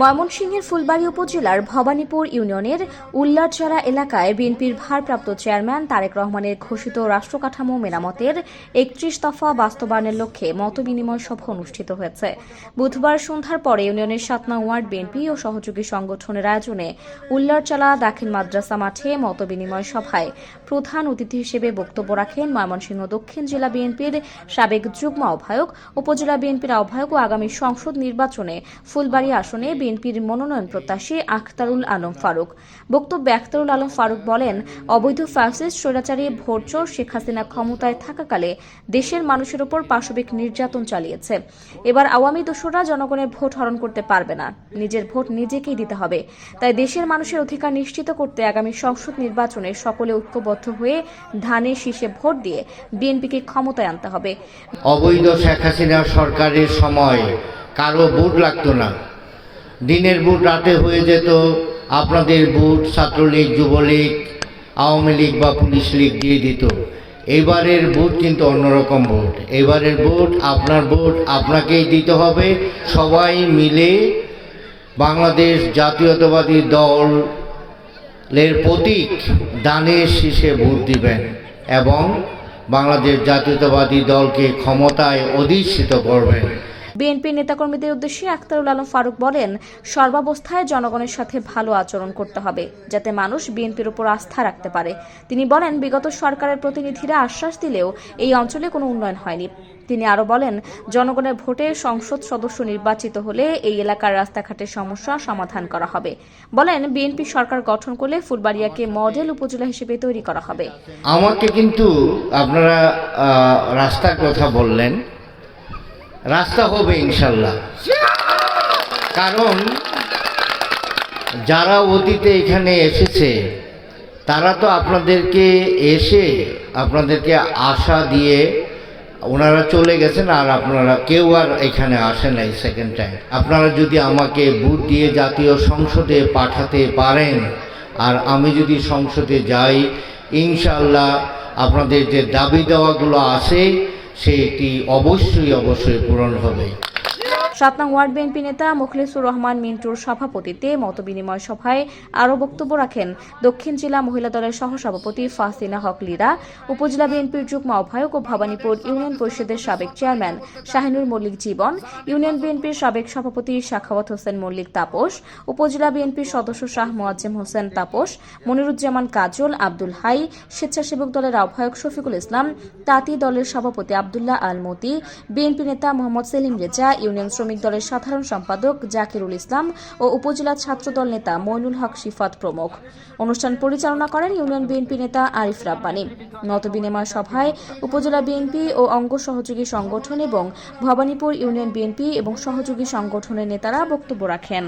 ময়মনসিংহের ফুলবাড়ী উপজেলার ভবানীপুর ইউনিয়নের উল্লারচড়া এলাকায় বিএনপির ভারপ্রাপ্ত চেয়ারম্যান তারেক রহমানের ঘোষিত রাষ্ট্রকাঠামো মেরামতের একত্রিশ দফা বাস্তবায়নের লক্ষ্যে মতবিনিময় সভা অনুষ্ঠিত হয়েছে। বুধবার সন্ধ্যার পরে ইউনিয়নের সাত নং ওয়ার্ড বিএনপি ও সহযোগী সংগঠনের আয়োজনে উল্লারচলা দাখিল মাদ্রাসা মাঠে মতবিনিময় সভায় প্রধান অতিথি হিসেবে বক্তব্য রাখেন ময়মনসিংহ দক্ষিণ জেলা বিএনপির সাবেক যুগ্ম আহ্বায়ক, উপজেলা বিএনপির আহ্বায়ক ও আগামী সংসদ নির্বাচনে ফুলবাড়ী আসনে বিএনপির মনোনয়ন প্রত্যাশী আখতারুল আলম ফারুক। বক্তব্যে আখতারুল আলম ফারুক বলেন, অবৈধ ফ্যাসিস্ট স্বৈরাচারী ভোটচোর শেখ হাসিনা ক্ষমতায় থাকাকালে দেশের মানুষের ওপর পাশবিক নির্যাতন চালিয়েছে। এবার আওয়ামী দোসররা জনগণের ভোট হরণ করতে পারবে না। নিজের ভোট নিজেকেই দিতে হবে। তাই দেশের মানুষের অধিকার নিশ্চিত করতে আগামী সংসদ নির্বাচনে সকলে ঐক্যবদ্ধ হয়ে ধানে শীষে ভোট দিয়ে বিএনপিকে ক্ষমতায় আনতে হবে। অবৈধ শেখ হাসিনা সরকারের সময় কারও বুট লাগতো না। দিনের বুট রাতে হয়ে যেত। আপনাদের বুট ছাত্রলীগ, যুবলীগ, আওয়ামী লীগ বা পুলিশ লীগ দিয়ে দিত। এবারের ভোট কিন্তু অন্যরকম ভোট এবারের ভোট আপনার ভোট আপনাকেই দিতে হবে। সবাই মিলে বাংলাদেশ জাতীয়তাবাদী দলের প্রতীক দানের শীষে ভোট দিবেন এবং বাংলাদেশ জাতীয়তাবাদী দলকে ক্ষমতায় অধিষ্ঠিত করবেন। বিএনপি নেতাকর্মীদের উদ্দেশ্যে আখতারুল আলম ফারুক বলেন, সর্বাবস্থায় জনগণের সাথে ভালো আচরণ করতে হবে, যাতে মানুষ বিএনপির উপর আস্থা রাখতে পারে। তিনি বলেন, বিগত সরকারের প্রতিনিধিরা আশ্বাস দিলেও এই অঞ্চলে কোনো উন্নয়ন হয়নি। তিনি আরও বলেন, জনগণের ভোটে সংসদ সদস্য নির্বাচিত হলে এই এলাকার রাস্তাঘাটের সমস্যা সমাধান করা হবে। বলেন, বিএনপি সরকার গঠন করলে ফুলবাড়িয়াকে মডেল উপজেলা হিসেবে তৈরি করা হবে। আমাকে কিন্তু আপনারা রাস্তার কথা বললেন। রাস্তা হবে ইনশাল্লাহ। কারণ যারা অতীতে এখানে এসেছে, তারা তো আপনাদেরকে এসে আপনাদেরকে আশা দিয়ে ওনারা চলে গেছেন আর আপনারা কেউ আর এখানে আসেন নাই সেকেন্ড টাইম আপনারা যদি আমাকে বুট দিয়ে জাতীয় সংসদে পাঠাতে পারেন, আর আমি যদি সংসদে যাই, ইনশাল্লাহ আপনাদের যে দাবি দেওয়াগুলো আছে সেটি অবশ্যই অবশ্যই পূরণ হবে। সাত নং ওয়ার্ড বিএনপি নেতা মুখলিসুর রহমান মিন্টুর সভাপতিত্বে মতবিনিময় সভায় আরও বক্তব্য রাখেন দক্ষিণ জেলা মহিলা দলের সহসভাপতি ফাসিনা হক লীরা, উপজেলা বিএনপির যুগ্ম আহ্বায়ক ও ভবানীপুর ইউনিয়ন পরিষদের সাবেক চেয়ারম্যান শাহিনুর মল্লিক জীবন, ইউনিয়ন বিএনপির সাবেক সভাপতি শাখাওয়াত হোসেন মল্লিক তাপস, উপজেলা বিএনপির সদস্য শাহ মোয়াজ্জেম হোসেন তাপস, মনিরুজ্জামান কাজল, আব্দুল হাই, স্বেচ্ছাসেবক দলের আহ্বায়ক শফিকুল ইসলাম, তাঁতি দলের সভাপতি আবদুল্লাহ আল মতি, বিএনপি নেতা মোহাম্মদ সেলিম রেজা, ইউনিয়ন শ্রমিক দলের সাধারণ সম্পাদক জাকিরুল ইসলাম ও উপজেলা ছাত্রদল নেতা মইনুল হক শিফাত প্রমুখ। অনুষ্ঠান পরিচালনা করেন ইউনিয়ন বিএনপি নেতা আরিফ রাব্বানি। মত বিনিময় সভায় উপজেলা বিএনপি ও অঙ্গ সহযোগী সংগঠন এবং ভবানীপুর ইউনিয়ন বিএনপি এবং সহযোগী সংগঠনের নেতারা বক্তব্য রাখেন।